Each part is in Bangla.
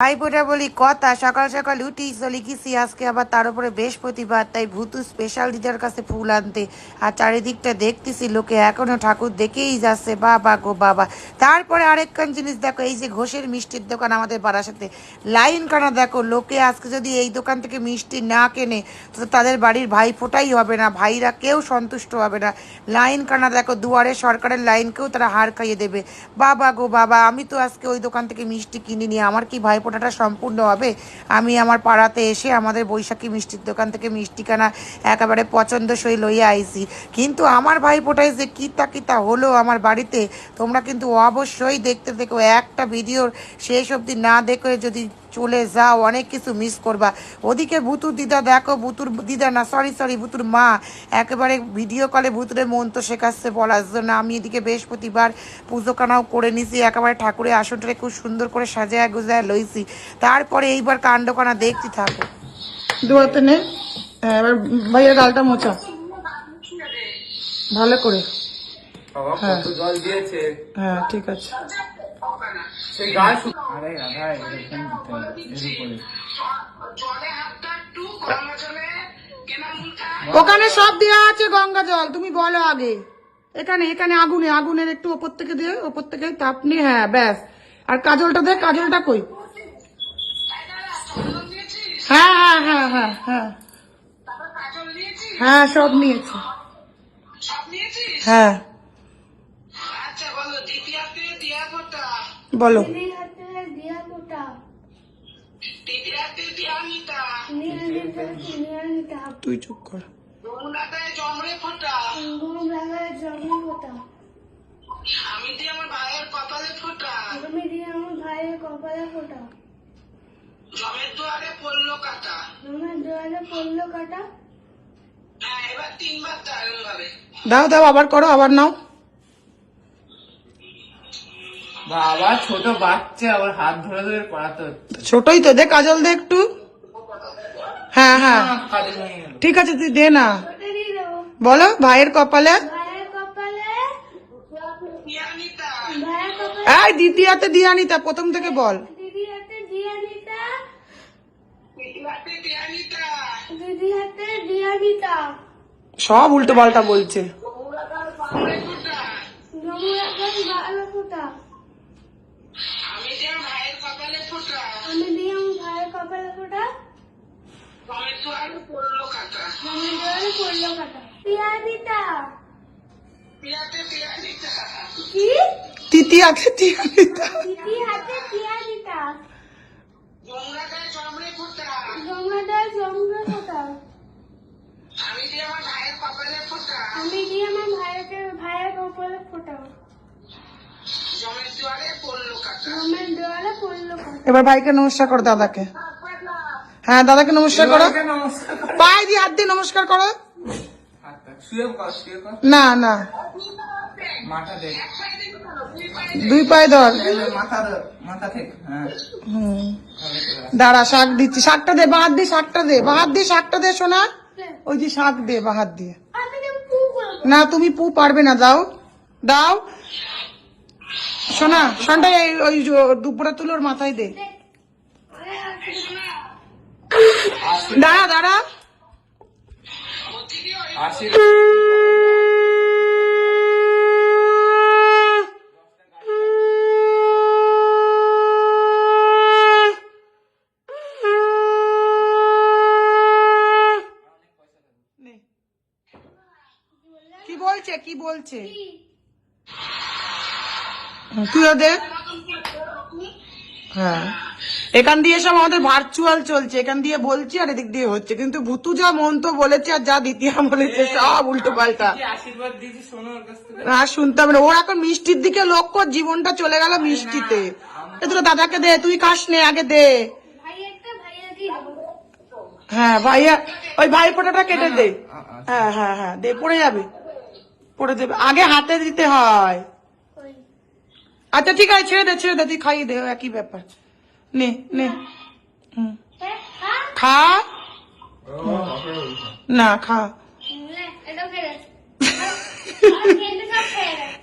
ভাই বোটা বলি, কথা, সকাল সকাল উঠি, চলে গেছি। আজকে আবার তার উপরে বৃহস্পতিবার, তাই ভূতু স্পেশাল দিদার কাছে ফুল আনতে। আর চারিদিকটা দেখতেছি, লোকে এখনও ঠাকুর দেখেই যাচ্ছে। বাবা গো বাবা। তারপরে আরেকখান জিনিস দেখো, এই যে ঘোষের মিষ্টির দোকান আমাদের বারাসাতে। লাইন কানা দেখো, লোকে আজকে যদি এই দোকান থেকে মিষ্টি না কেনে, তো তাদের বাড়ির ভাই ফোটাই হবে না, ভাইরা কেউ সন্তুষ্ট হবে না। লাইন কানা দেখো, দুয়ারে সরকারের লাইনকেও তারা হার খাইয়ে দেবে। বাবা গো বাবা, আমি তো আজকে ওই দোকান থেকে মিষ্টি কিনিনি, আমার কি ভাইফোঁটাটা সম্পূর্ণ হবে। আমি আমার পাড়াতে এসে আমাদের বৈশাখী মিষ্টির দোকান থেকে মিষ্টিখানা একেবারে পছন্দসই লইয়া আইসি কিন্তু আমার ভাই পোটাই যে কিতা কিতা হলো আমার বাড়িতে, তোমরা কিন্তু অবশ্যই দেখতে দেখো একটা ভিডিওর শেষ অবধি না দেখে যদি চলে যাও অনেক কিছু মিস করবা। ওদিকে ভুতুর দিদা দেখো ভুতুর দিদা না সরি সরি ভুতুর মা। একেবারে ভিডিও কলে ভুতুরের মন তো শেখাচ্ছে বলার জন্য। আমি এদিকে বৃহস্পতিবার পুজো কানাও করে নিছি একেবারে ঠাকুরের আসনটাকে খুব সুন্দর করে সাজায় গুজায় লইছি। তারপরে এইবার কাণ্ডকানা দেখতে থাকো। দুয়াতে নে। হ্যাঁ এবার ভাইয়ের গালটা মোচা ভালো করে। হ্যাঁ। কত জল দিয়েছে। হ্যাঁ ঠিক আছে। সেই গাছ আরে রাধা এরকম দিতে হবে, এর উপরে ওখানে সব দেওয়া আছে গঙ্গা জল তুমি বলো আগে এখানে এখানে আগুনে আগুনের একটু ওপর থেকে দিয়ে ওপর থেকে তাপ নিয়ে হ্যাঁ ব্যাস আর কাজলটা দে কাজলটা কই হ্যাঁ হ্যাঁ হ্যাঁ হ্যাঁ হ্যাঁ হ্যাঁ সব নিয়েছি হ্যাঁ বলো। তুই চুপ কর। আমি দিয়ে আমার ভাইয়ের কপালে ফোটা। তুমি দিয়ে আমার ভাইয়ের কপালে ফোটা। জমের দুয়ারে পড়ল কাটা। পড়ল কাটা। হ্যাঁ এবার তিনবার দারুণ ভাবে। দাও দাও আবার করো আবার নাও। বাবা ছোট বাচ্চা আবার হাত ধরে ধরে করাতে হচ্ছে। ছোটই তো দে কাজল দে একটু। হ্যাঁ হ্যাঁ। ঠিক আছে তুই দে না। বলো ভাইয়ের কপালে? এই দ্বিতীয়াতে দিয়া প্রথম থেকে বল। সব উল্টো পাল্টা বলছে জমরে ফোটা জমু এখন ভালো ফোটা আমি দিয়ে আমার ভাইয়ের কপালে ফোটা আমি দিয়ে আমার ভাইয়ের কপালে ফোটা পড়ল কাটা পড়ল কাটা পিয়াতে কি হাতে জমরে আমি দিয়ে আমার ভাইয়ের কপালে ফোটা। আমি দিয়ে আমার ভাইকে ভাইয়ের কপালে ফোটাও জমের দুয়ারে পড়ল কাটা জমের দেওয়ালে পড়ল কাটা এবার ভাইকে নমস্কার করো দাদাকে। হ্যাঁ দাদাকে নমস্কার করো। এবারে নমস্কার কর। পায়ে দিয়ে হাত দিয়ে নমস্কার করো। না না। দুই পায়ে ধর। হ্যাঁ। দাঁড়া শাক দিচ্ছি। শাকটা দে বাহাত দিয়ে শাকটা দে বাহাত দিয়ে শাকটা দে শোনা ওই যে শাক দে বাহাত দিয়ে। না তুমি পু পারবে না দাও। দাও। শোনা শোনটা এই ওই দুপুরে তুলোর মাথায় দে। দাঁড়া দাঁড়া। কি বলছে কি বলছে? তুই দে। হ্যাঁ। এখান দিয়ে সব আমাদের ভার্চুয়াল চলছে এখান দিয়ে বলছি আর এদিক দিয়ে হচ্ছে। কিন্তু ভুতু যা মন তো বলেছে আর যা দ্বিতীয় বলেছে সব উল্টো পাল্টা আর শুনতে হবে না। ওর এখন মিষ্টির দিকে লক্ষ্য জীবনটা চলে গেল মিষ্টিতে। এ তোর দাদাকে দে তুই খাস নে আগে দে। হ্যাঁ ভাইয়া ওই ভাই ফোটাটা কেটে দে। হ্যাঁ হ্যাঁ হ্যাঁ দে পড়ে যাবে। পড়ে দেবে আগে হাতে দিতে হয়। আচ্ছা ঠিক আছে, ছেড়ে দে ছেড়ে দে, তুই খাইয়ে দে, একই ব্যাপার। নে নে। খা। না, খা।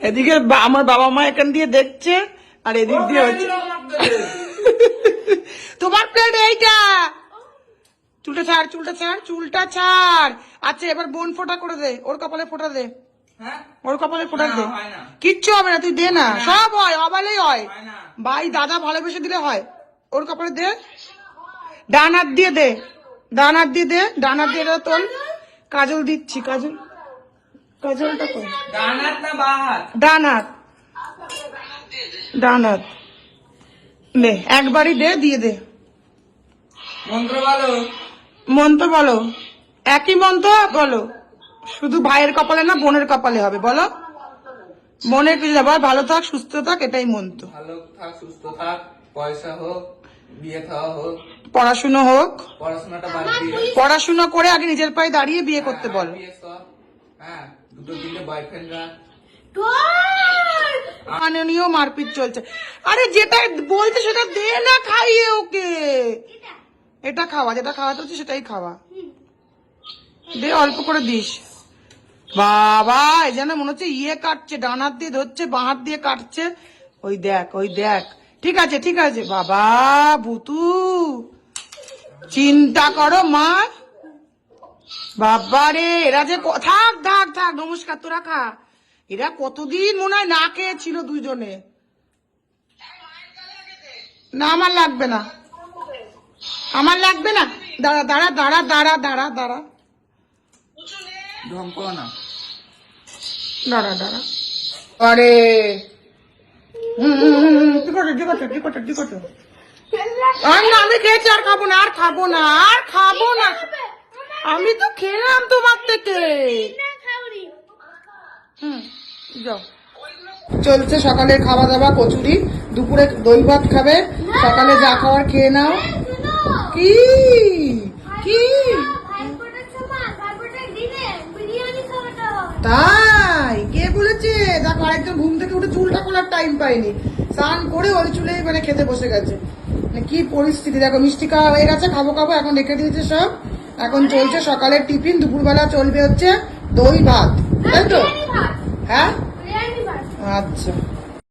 এদিকে আমার বাবা মা এখান দিয়ে দেখছে, আর এদিক দিয়ে হচ্ছে। তোমার প্লেট এইটা। চুলটা ছাড় চুলটা ছাড় চুলটা ছাড়। আচ্ছা এবার বোন ফোটা করে দে, ওর কপালে ফোটা দে। ওর কপালে ফোঁটা দে। কিচ্ছু হবে না তুই দে না। সব হয় অবালেই হয়। হয় ভাই দাদা ভালোবেসে দিলে হয়। ওর কপালে দে। ডান হাত দিয়ে দে। ডান হাত দিয়ে দে। ডান হাত দিয়ে তোল কাজল দিচ্ছি কাজল। কাজলটা কর। ডান হাত না বা হাত? ডান হাত। ডান হাত। দে একবারই দে দিয়ে দে। মন্ত্র বলো। মন্ত্র বলো। একই মন্ত্র বলো। শুধু ভাইয়ের কপালে না বোনের কপালে হবে বলো? বোনের কিছু যাবার ভালো থাক সুস্থ থাক এটাই মন্ত্র। ভালো থাক সুস্থ থাক পয়সা হোক বিয়ে খাওয়া হোক পড়াশুনো হোক। পড়াশোনাটা বাদ দিয়ে। পড়াশুনো করে আগে নিজের পায়ে দাঁড়িয়ে বিয়ে করতে বলো। হ্যাঁ দুটো তিনটে বয়ফ্রেন্ড রাখ। মাননীয় মারপিট চলছে। আরে যেটা বলছে সেটা দে না খাইয়ে ওকে। এটা এটা খাওয়া যেটা খাওয়াতে হচ্ছে সেটাই খাওয়া। দে অল্প করে দিস। বাবা, এই যেন মনে হচ্ছে ইয়ে কাটছে ডান দিয়ে ধরছে বাঁ হাত দিয়ে কাটছে। ওই দেখ ওই দেখ। ঠিক আছে ঠিক আছে। বাবা, ভুতু, চিন্তা করো মা। বাবা রে, এরা যে থাক থাক থাক, নমস্কার, তোরা খা। এরা কতদিন মনে হয় না খেয়েছিল দুজনে। না, আমার লাগবে না। আমার লাগবে না? দাঁড়া দাঁড়া দাঁড়া দাঁড়া দাঁড়া দাঁড়া। ঢং করো না। দাঁড়া দাঁড়া। আরে! আমি খেয়েছি আর খাব না আর খাব না আর খাব না। আমি তো খেলাম তোমার থেকে। হুম যাও। চলছে সকালের খাওয়া দাওয়া কচুরি দুপুরে দই ভাত খাবে। সকালে যা খাওয়ার খেয়ে নাও। কি? কি? তাই কে বলেছে? দেখো আরেকজন ঘুম থেকে উঠে চুলটা খোলার টাইম পাইনি স্নান করে ওই চুলেই মানে খেতে বসে গেছে। মানে কি পরিস্থিতি? দেখো মিষ্টি খাওয়া হয়ে গেছে খাব খাব এখন রেখে দিয়েছে সব। এখন চলছে সকালের টিফিন দুপুরবেলা চলবে হচ্ছে দই ভাত। তাই তো? হ্যাঁ? আচ্ছা।